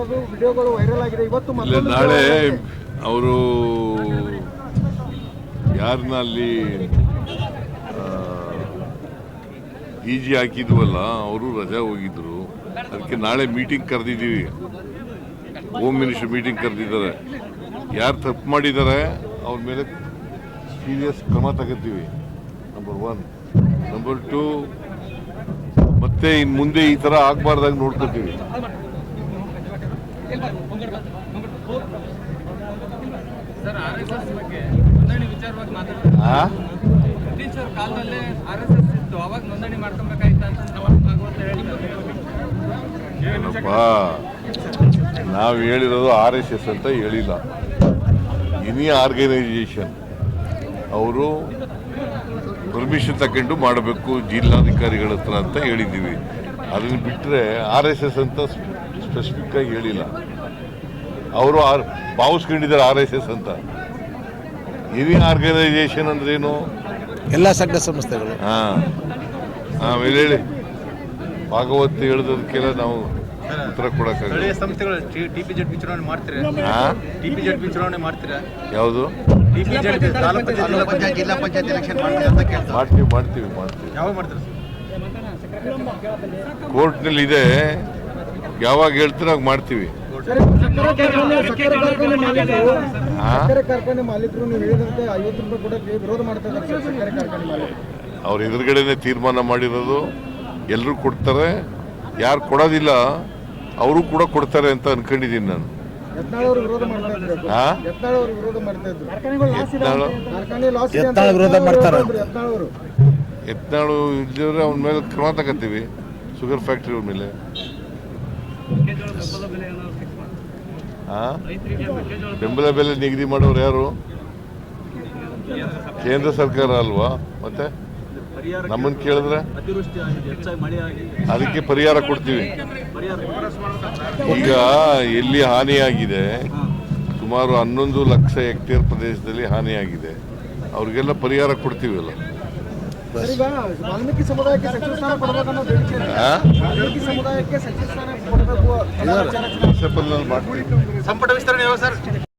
ಇರೋದು ವಿಡಿಯೋಗಳು ವೈರಲ್ ಆಗಿದೆ. ಇವತ್ತು ಇಲ್ಲ ನಾಳೆ ಅವರು ಯಾರನ್ನ ಅಲ್ಲಿ ಈಜಿ ಹಾಕಿದ್ವಲ್ಲ ಅವರು ರಜಾ ಹೋಗಿದ್ರು. ಅದಕ್ಕೆ ನಾಳೆ ಮೀಟಿಂಗ್ ಕರೆದಿದ್ದೀವಿ. ಹೋಮ್ ಮಿನಿಸ್ಟರ್ ಮೀಟಿಂಗ್ ಕರೆದಿದ್ದಾರೆ. ಯಾರು ತಪ್ಪು ಮಾಡಿದ್ದಾರೆ ಅವ್ರ ಮೇಲೆ ಸೀರಿಯಸ್ ಕ್ರಮ ತಗೋತೀವಿ. ನಂಬರ್ ಒನ್ ನಂಬರ್ ಟು ಮತ್ತೆ ಇನ್ನು ಮುಂದೆ ಈ ಥರ ಆಗಬಾರ್ದಾಗ ನೋಡ್ಕೋತೀವಿ. ನಾವು ಹೇಳಿರೋದು ಆರ್ ಎಸ್ ಎಸ್ ಅಂತ ಹೇಳಿಲ್ಲ. ಇನಿ ಆರ್ಗನೈಸೇಷನ್ ಅವರು ಪರ್ಮಿಷನ್ ತಗೊಂಡು ಮಾಡಬೇಕು ಜಿಲ್ಲಾಧಿಕಾರಿಗಳ ಹತ್ರ ಅಂತ ಹೇಳಿದ್ದೀವಿ. ಅದನ್ನು ಬಿಟ್ಟರೆ ಆರ್ ಎಸ್ ಎಸ್ ಅಂತ ಸ್ಪೆಸಿಫಿಕ್ ಆಗಿ ಹೇಳಿಲ್ಲ. ಅವರು ಆರ್ ಭಾವಿಸ್ಕೊಂಡಿದ್ದಾರೆ ಆರ್ ಎಸ್ ಎಸ್ ಅಂತ. ಎನಿ ಆರ್ಗನೈಸೇಷನ್ ಅಂದ್ರೇನು? ಎಲ್ಲ ಸಂಘ ಸಂಸ್ಥೆಗಳು. ಹಾಂ. ಆಮೇಲೆ ಹೇಳಿ. ಭಾಗವತ್ ಹೇಳಿದದಕ್ಕೆಲ್ಲ ನಾವು ಉತ್ತರ ಕೊಡೋಕ್ಕಾಗಲ್ಲ. ಸ್ಥಳೀಯ ಸಂಸ್ಥೆಗಳು ಟಿ ಪಿ ಜೆಡ್ ಚುನಾವಣೆ ಮಾಡ್ತೀರಾ? ಹಾಂ? ಟಿ ಪಿ ಜೆಡ್ ಚುನಾವಣೆ ಮಾಡ್ತೀರಾ? ಯಾವುದು? T P Z taluk panchayat ಜಿಲ್ಲಾ ಪಂಚಾಯತ್ ಎಲೆಕ್ಷನ್ ಅಂತ ಕೇಳ್ತಾರೆ. ಮಾಡ್ತೀವಿ ಮಾಡ್ತೀವಿ ಮಾಡ್ತೀವಿ. ಯಾವಾಗ ಮಾಡ್ತೀರಾ? ಕೋರ್ಟ್ನಲ್ಲಿ ಇದೆ ಯಾವಾಗ ಹೇಳ್ತೀರೋ ಆಗ ಮಾಡ್ತೀವಿ. ಸಕ್ಕರೆ ಕಾರ್ಖಾನೆ- ಮಾಲೀಕರು ನೀವು ಹೇಳಿದಂತೆ ಐವತ್ತು ರೂಪಾಯಿ ಕೊಡಕ್ಕೆ ವಿರೋಧ ಮಾಡ್ತಾ ಇದ್ದಾರೆ ಸರ್ ಸಕ್ಕರೆ ಕಾರ್ಖಾನೆ ಮಾಲೀಕರು. ಅವ್ರ ಎದುರುಗಡೆನೆ ತೀರ್ಮಾನ ಮಾಡಿರೋದು ಎಲ್ಲರೂ ಕೊಡ್ತಾರೆ ಯಾರು ಕೊಡೋದಿಲ್ಲ ಅವರು ಕೂಡ ಕೊಡ್ತಾರೆ ಅಂತ ಅನ್ಕೊಂಡಿದ್ದೀನಿ ನಾನು. ಯತ್ನಾಳ್ ಅವರು ವಿರೋಧ ಮಾಡ್ತಾ ಇದ್ರು ಹಾ? ಯತ್ನಾಳ್ ಅವರು ವಿರೋಧ ಮಾಡ್ತಾ ಇದ್ರು. ಯತ್ನಾಳು ಕಾರ್ಖಾನೆ ಲಾಸ್ ಇದೆ ಅಂತ ಯತ್ನಾಳ್ ವಿರೋಧ ಮಾಡ್ತಾರೆ. ಯತ್ನಾಳ್ ಅವರು. ಎತ್ನಾಳು ಇಲ್ದಿದ್ರೆ ಅವನ ಮೇಲೆ ಕ್ರಮ ತಗೋತೀವಿ ಶುಗರ್ ಫ್ಯಾಕ್ಟ್ರಿ ಅವ್ರ ಮೇಲೆ? ಬೆಂಬಲ ಬೆಲೆ ನಿಗದಿ ಮಾಡೋರು ಯಾರು? ಕೇಂದ್ರ ಸರ್ಕಾರ ಅಲ್ವಾ? ಮತ್ತೆ ನಮ್ಮನ್ನು ಕೇಳಿದ್ರೆ? ಅದಕ್ಕೆ ಪರಿಹಾರ ಕೊಡ್ತೀವಿ. ಈಗ ಎಲ್ಲಿ ಹಾನಿಯಾಗಿದೆ? ಸುಮಾರು ಹನ್ನೊಂದು ಲಕ್ಷ ಹೆಕ್ಟೇರ್ ಪ್ರದೇಶದಲ್ಲಿ ಹಾನಿಯಾಗಿದೆ. ಅವ್ರಿಗೆಲ್ಲ ಪರಿಹಾರ ಕೊಡ್ತೀವಲ್ಲ? ಸರ್, ಈಗ ವಾಲ್ಮೀಕಿ ಸಮುದಾಯಕ್ಕೆ ಸಚಿವ ಸ್ಥಾನ ಕೊಡಬೇಕನ್ನೋ ಬೇಡಿಕೆ ಇದೆ. ಆ? ವಾಲ್ಮೀಕಿ ಸಮುದಾಯಕ್ಕೆ ಸಚಿವ ಸ್ಥಾನ ಕೊಡಬೇಕು ಎಲ್ಲ ವಿಚಾರ ಚರ್ಚೆ ಮುನ್ಸಿಪಲ್ನಲ್ಲಿ ಮಾಡ್ತೀವಿ ಸಂಪುಟ ವಿಸ್ತರಣೆ ಯಾವಾಗ ಸರ್